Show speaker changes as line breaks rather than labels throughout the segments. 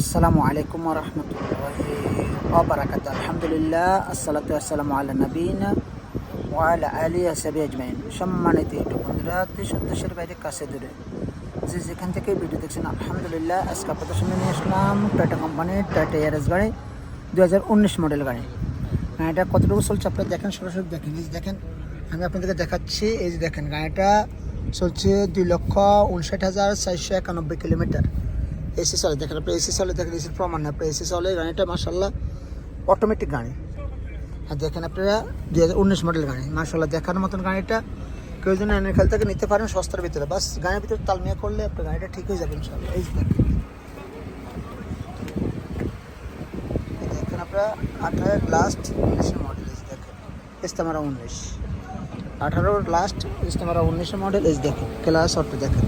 আসসালামু আলাইকুম রহমতুল্লাহি আলহামদুলিল্লাহ, আসসালাতু আসসালামু আলা নবীনা ওয়ালা আলী আসাবি আজমাইন। সম্মানিত ইউটিউব বন্ধুরা দেশের বাইরে, কাছে দূরে। যে যেখান থেকে ভিডিও দেখছেন, আলহামদুলিল্লাহ, আজকে আপনাদের নিয়ে আসলাম টাটা কোম্পানির টাটা এয়ারএস গাড়ি দু হাজার উনিশ মডেল গাড়ি। গাড়িটা কতটুকু চলছে আপনারা দেখেন, সরাসরি দেখেন। এই দেখেন, আমি আপনাদেরকে দেখাচ্ছি, এই যে দেখেন, গাড়িটা চলছে দুই লক্ষ উনষাট হাজার চারশো একানব্বই কিলোমিটার। এসি চলে দেখেন, আপনি এসি চলে দেখেন, এসির প্রমাণ না আপনার এসি চলে গাড়িটা মার্শাল্লাহ অটোমেটিক গাড়ি। আর দেখেন আপনারা দুই হাজার উনিশ মডেল গাড়ি মার্শাল্লাহ দেখার মতন গাড়িটা। কেউ যদি এনে খেল থেকে নিতে পারেন সস্তার ভিতরে, বাস গাড়ির ভিতরে তালমিয়া করলে আপনার গাড়িটা ঠিক হয়ে যাবে ইনশাল্লাহ এই দেখেন। আপনারা আঠারো লাস্ট উনিশের মডেল যে দেখেন। ইস্তেমারা উনিশ। আঠারো লাস্ট ইস্তেমারা উনিশের মডেল যে দেখেন। ক্লাস অটো দেখেন।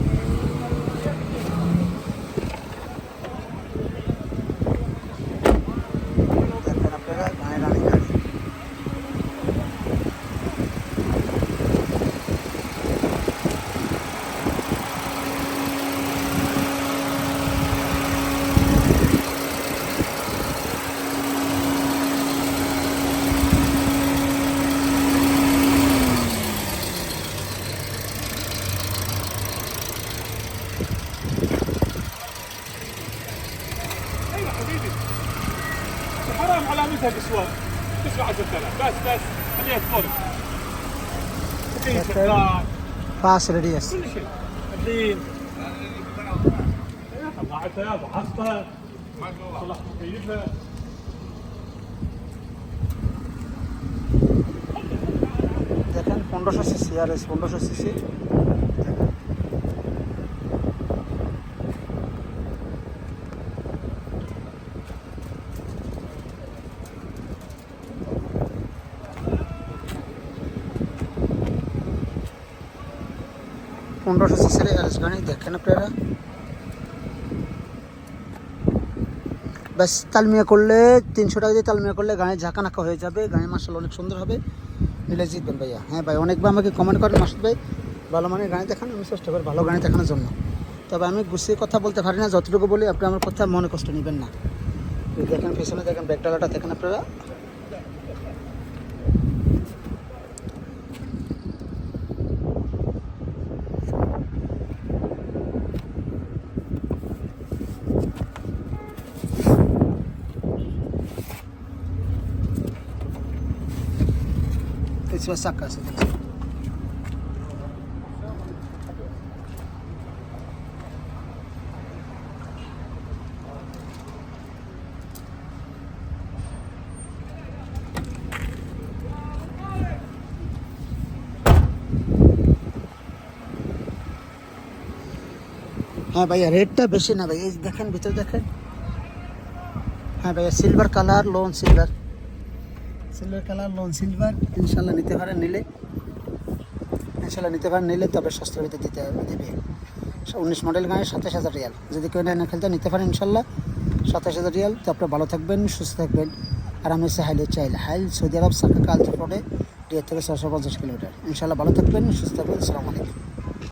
حبيبي حرام على مثل بسوار تسمع هذا الكلام بس بس خليها تمر خليه شغال
পাঁচ রেডিয়াস
كل شيء الدين طلعتها فحصتها صلحت كيفها
দেখেন পনেরোশো সিসি আর এস পনেরোশো সিসি পনেরোশো সিসির আর এস গাড়ি দেখেন আপনারা। ব্যাস, তালমিয়া করলে, তিনশো টাকা দিয়ে তালমিয়া করলে গাড়ি ঝাঁকা নাকা হয়ে যাবে। গাড়ি মার্শাল অনেক সুন্দর হবে। মিলে জিতবেন ভাইয়া। হ্যাঁ ভাই, অনেকবার আমাকে কমেন্ট করেন, মাসুদ ভাই। ভালো মানের গাড়ি দেখান, আমি চেষ্টা করি ভালো গাড়ি দেখানোর জন্য। তবে আমি গুছিয়ে কথা বলতে পারি না, যতটুকু বলি আপনি আমার কথা মনে কষ্ট নেবেন না। দেখেন, পেছনে দেখেন, ব্যাগডালাটা দেখেন আপনারা। পেছনে চাক্কা আছে দেখেন হ্যাঁ ভাইয়া রেটটা বেশি না ভাই এই যে দেখেন, ভিতরে দেখেন। হ্যাঁ ভাইয়া silver colour loan silver silver colour loan silver ইনশাল্লাহ নিতে পারেন, নিলে, ইনশাল্লাহ নিতে পারেন, নিলে তবে সস্তার ভিতরে দিতে দেবে। উনিশ মডেল গাড়ি সাতাশ হাজার রিয়াল। যদি কেউ না খেলতে, নিতে পারেন ইনশাল্লাহ, সাতাশ হাজার রিয়াল। তো আপনারা ভালো থাকবেন, সুস্থ থাকবেন। আর আমি হচ্ছে হাইলে চাইল হাইল সৌদি আরব সাকা কালচার পরে দেড় থেকে ছশো পঞ্চাশ কিলোমিটার। ইনশাল্লাহ ভালো থাকবেন, সুস্থ থাকবেন, আসসালামু আলাইকুম।